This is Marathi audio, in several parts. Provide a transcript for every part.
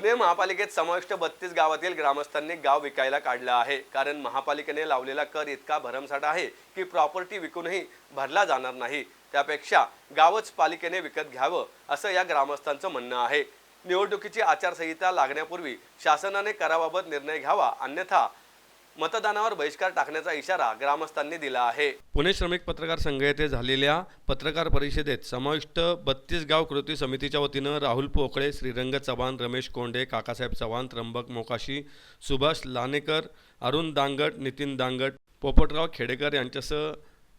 पुणे महापालिकेत समाविष्ट बत्तीस गावातील ग्रामस्थांनी गाव विकायला काढलं आहे. कारण महापालिकेने लावलेला कर इतका भरमसाठ आहे की प्रॉपर्टी विकूनही भरला जाणार नाही. त्यापेक्षा गावच पालिकेने विकत घ्यावं असं या ग्रामस्थांचं म्हणणं आहे. निवडणुकीची आचारसंहिता लागण्यापूर्वी शासनाने कराबाबत निर्णय घ्यावा अन्यथा मतदानावर बहिष्कार टाकण्याचा इशारा ग्रामस्थांनी दिला आहे. पुणे श्रमिक पत्रकार संघ येथे झालेल्या पत्रकार परिषदेत समाविष्ट बत्तीस गाव कृती समितीच्या वतीनं राहुल पोकळे श्रीरंग चव्हाण रमेश कोंडे काकासाहेब चव्हाण त्र्यंबक मोकाशी सुभाष लानेकर अरुण दांगट नितीन दांगट पोपटराव खेडेकर यांच्यासह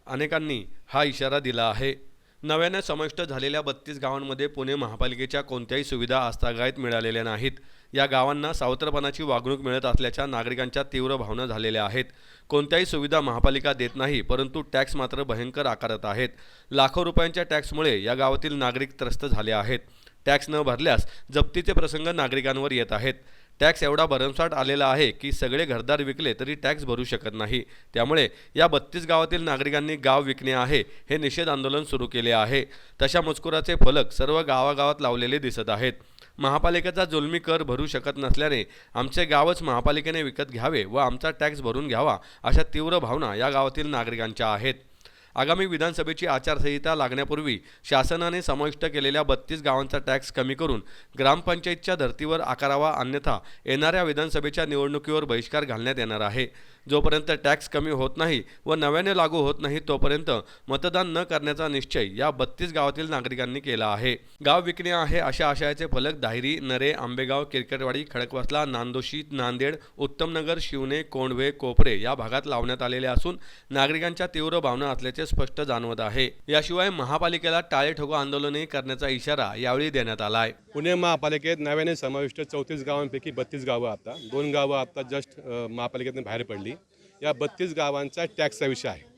अनेकांनी हा इशारा दिला आहे. नव्याने समाविष्ट झालेल्या बत्तीस गावांमध्ये पुणे महापालिकेच्या कोणत्याही सुविधा आस्थागायत मिळालेल्या नाहीत. या गावांना सावत्रपणाची वागणूक मिळत असल्याच्या नागरिकांच्या तीव्र भावना झालेल्या आहेत. कोणत्याही सुविधा महापालिका देत नाही परंतु टॅक्स मात्र भयंकर आकारत आहेत. लाखो रुपयांच्या टॅक्समुळे या गावातील नागरिक त्रस्त झाले आहेत. टॅक्स न भरल्यास जप्तीचे प्रसंग नागरिकांवर येत आहेत. टॅक्स एवढा भरमसाठ आलेला आहे की सगळे घरदार विकले तरी टॅक्स भरू शकत नाही. त्यामुळे या बत्तीस गावातील नागरिकांनी गाव विकणे आहे हे निषेध आंदोलन सुरू केले आहे. तशा मजकुराचे फलक सर्व गावागावात लावलेले दिसत आहेत. महापालिकेचा जुलमी कर भरू शकत नसल्याने आमचे गावच महापालिकेने विकत घ्यावे व आमचा टॅक्स भरून घ्यावा अशा तीव्र भावना या गावातील नागरिकांच्या आहेत. आगामी विधानसभेची आचारसंहिता लागण्यापूर्वी शासनाने समाविष्ट केलेल्या बत्तीस गावांचा टॅक्स कमी करून ग्रामपंचायतच्या धर्तीवर आकारावा अन्यथा येणाऱ्या विधानसभेच्या निवडणुकीवर बहिष्कार घालण्यात येणार आहे. जोपर्यंत टॅक्स कमी होत नाही व नव्याने लागू होत नाही तोपर्यंत मतदान न करण्याचा निश्चय या बत्तीस गावातील नागरिकांनी केला आहे. गाव विकणे आहे अशा आशयाचे फलक दाहिरी नरे आंबेगाव किरकटवाडी खडकवासला नांदोशी नांदेड उत्तमनगर शिवणे कोंडवे कोपरे या भागात लावण्यात आलेले असून नागरिकांच्या तीव्र भावना असल्याचे स्पष्ट जाणवत आहे. याशिवाय महापालिकेला टाळे ठोको आंदोलनही करण्याचा इशारा यावेळी देण्यात आला आहे पुणे महापालिकेत नव्याने समाविष्ट चौतीस गावांपैकी बत्तीस गावं आता दोन गावं आता जस्ट महापालिकेतून बाहेर पडली. या बत्तीस गावांचा टॅक्सचा विषय आहे.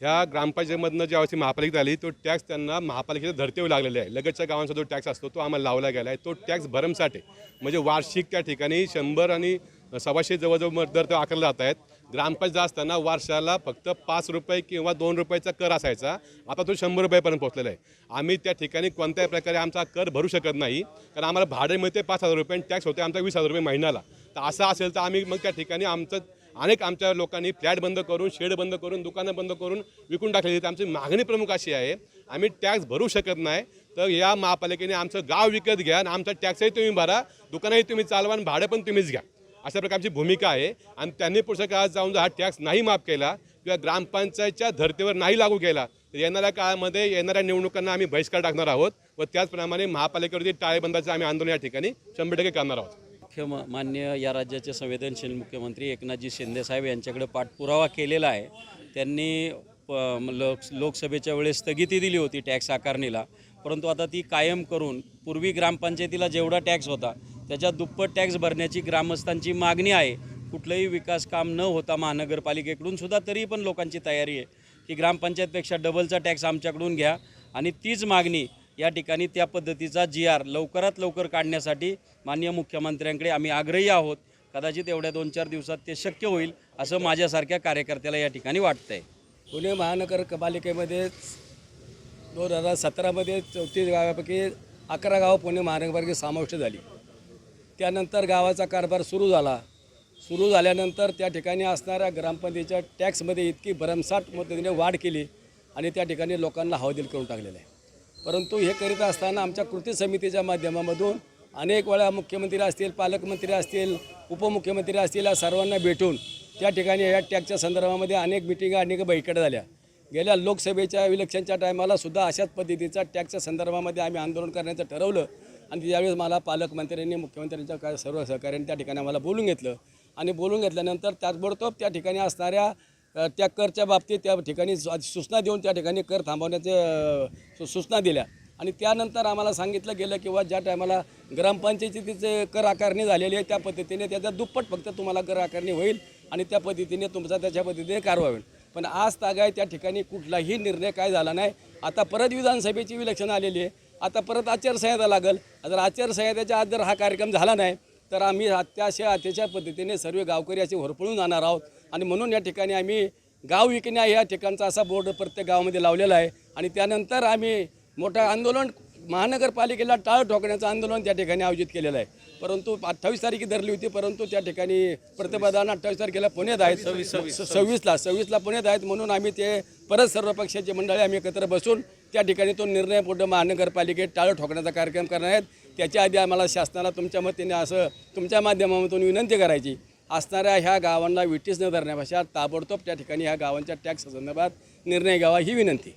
ह्या ग्रामपंचायतीमधनं ज्यावेळी महापालिका आली तो टॅक्स त्यांना महापालिकेच्या धर्तीवर लागलेला आहे. लगतच्या गावांचा जो टॅक्स असतो तो आम्हाला लावला गेला आहे तो टॅक्स भरमसाठ आहे म्हणजे वार्षिक त्या ठिकाणी शंभर आणि सव्वाशे जवळजवळ दर ते आकारले जात आहेत. ग्रामपंचायत असताना वर्षाला फक्त पाच रुपये किंवा दोन रुपयाचा कर असायचा आता तो शंभर रुपयापर्यंत पोहोचलेला आहे. आम्ही त्या ठिकाणी कोणत्याही प्रकारे आमचा कर भरू शकत नाही कारण आम्हाला भाडे मिळते पाच हजार रुपये आणि टॅक्स होते आमचा वीस हजार रुपये महिन्याला. तर असं असेल तर आम्ही मग त्या ठिकाणी आमचं अनेक आमच्या लोकांनी फ्लॅट बंद करून शेड बंद करून दुकानं बंद करून विकून टाकलेली आहेत. आमची मागणी प्रमुख अशी आहे आम्ही टॅक्स भरू शकत नाही. तर या महापालिकेने आमचं गाव विकत घ्या आणि आमचा टॅक्सही तुम्ही भरा दुकानंही तुम्ही चालवा आणि भाडं पण तुम्हीच घ्या. अशा प्रकारची भूमिका आहे. आणि त्यांनी पुढच्या काळात जाऊन जर हा टॅक्स नाही माफ केला किंवा ग्रामपंचायतच्या धर्तीवर नाही लागू केला तर येणाऱ्या काळामध्ये येणाऱ्या निवडणुकांना आम्ही बहिष्कार टाकणार आहोत व त्याचप्रमाणे महापालिकेवरती टाळेबंदाचं आम्ही आंदोलन या ठिकाणी शंभर टक्के करणार आहोत. मुख्य मान्य या राज्याचे संवेदनशील मुख्यमंत्री एकनाथजी शिंदेसाहेब यांच्याकडे पाठपुरावा केलेला आहे. त्यांनी प- लोक लोकसभेच्या वेळेस स्थगिती दिली होती टॅक्स आकारणीला. परंतु आता ती कायम करून पूर्वी ग्रामपंचायतीला जेवढा टॅक्स होता त्याच्या दुप्पट टॅक्स भरण्याची ग्रामस्थांची मागणी आहे. कुठलंही विकास काम न होता महानगरपालिकेकडून सुद्धा तरी पण लोकांची तयारी आहे की ग्रामपंचायतपेक्षा डबलचा टॅक्स आमच्याकडून घ्या. आणि तीच मागणी या ठिकाणी त्या पद्धतीचा जी आर लवकरात लवकर काढण्यासाठी माननीय मुख्यमंत्र्यांकडे आम्ही आग्रही आहोत. कदाचित एवढ्या दोन चार दिवसात ते शक्य होईल असं माझ्यासारख्या कार्यकर्त्याला या ठिकाणी वाटतं आहे पुणे महानगरपालिकेमध्ये दोन हजार सतरामध्ये चौतीस गावापैकी अकरा गावं पुणे महानगरपालिकेत समाविष्ट झाली. त्यानंतर गावाचा कारभार सुरू झाला. सुरू झाल्यानंतर त्या ठिकाणी असणाऱ्या ग्रामपंचायतीच्या टॅक्समध्ये इतकी भरमसाठ पद्धतीने वाढ केली आणि त्या ठिकाणी लोकांना हवादिल करून टाकलेलं आहे. परंतु हे करीत असताना आमच्या कृती समितीच्या माध्यमामधून अनेक वेळा मुख्यमंत्री असतील पालकमंत्री असतील उपमुख्यमंत्री असतील या सर्वांना भेटून त्या ठिकाणी या टॅगच्या संदर्भामध्ये अनेक मिटिंगा अनेक बैठका झाल्या. गेल्या लोकसभेच्या इलेक्शनच्या टायमाला सुद्धा अशाच पद्धतीचा टॅक्सच्या संदर्भामध्ये आम्ही आंदोलन करण्याचं ठरवलं आणि त्यावेळेस मला पालकमंत्र्यांनी मुख्यमंत्र्यांच्या काय सर्व सहकार्याने त्या ठिकाणी आम्हाला बोलून घेतलं. आणि बोलून घेतल्यानंतर त्याचबरोबर त्या ठिकाणी असणाऱ्या त्या करच्या बाबतीत त्या ठिकाणी सूचना देऊन त्या ठिकाणी कर थांबवण्याचे सूचना दिल्या. आणि त्यानंतर आम्हाला सांगितलं गेलं किंवा ज्या टायमाला ग्रामपंचायतीचे कर आकारणी झालेली आहे त्या पद्धतीने त्याचा दुप्पट फक्त तुम्हाला कर आकारणी होईल आणि त्या पद्धतीने तुमचा त्याच्या पद्धतीने कारवाई होईल. पण आज तागाय त्या ठिकाणी कुठलाही निर्णय काय झाला नाही. आता परत विधानसभेची विलक्षण आलेली आहे. आता परत आचारसंहिता लागल. जर आचारसंहितेच्या आज जर हा कार्यक्रम झाला नाही तर आम्ही अत्याशा त्याच्या पद्धतीने सर्व गावकरी असे होरपळून जाणार आहोत. आणि म्हणून या ठिकाणी आम्ही गाव विकण्या या ठिकाणचा असा बोर्ड प्रत्येक गावामध्ये लावलेला आहे. आणि त्यानंतर आम्ही मोठं आंदोलन महानगरपालिकेला टाळ ठोकण्याचं आंदोलन त्या ठिकाणी आयोजित केलेलं आहे. परंतु अठ्ठावीस तारीख धरली होती परंतु त्या ठिकाणी प्रतिपादन अठ्ठावीस तारखेला पुण्यात आहेत. स- सव्वीसला सव्वीसला पुण्यात आहेत. म्हणून आम्ही ते परत सर्व पक्षाचे मंडळी आम्ही एकत्र बसून त्या ठिकाणी तो निर्णय पुढं महानगरपालिकेत टाळं ठोकण्याचा कार्यक्रम करणार आहेत. त्याच्या आधी आम्हाला शासनाला तुमच्या मतीने असं तुमच्या माध्यमातून विनंती करायची असणाऱ्या ह्या गावांना विटीस न धरण्यापेक्षा ताबडतोब त्या ठिकाणी ह्या गावांच्या टॅक्स संदर्भात निर्णय घ्यावा ही विनंती.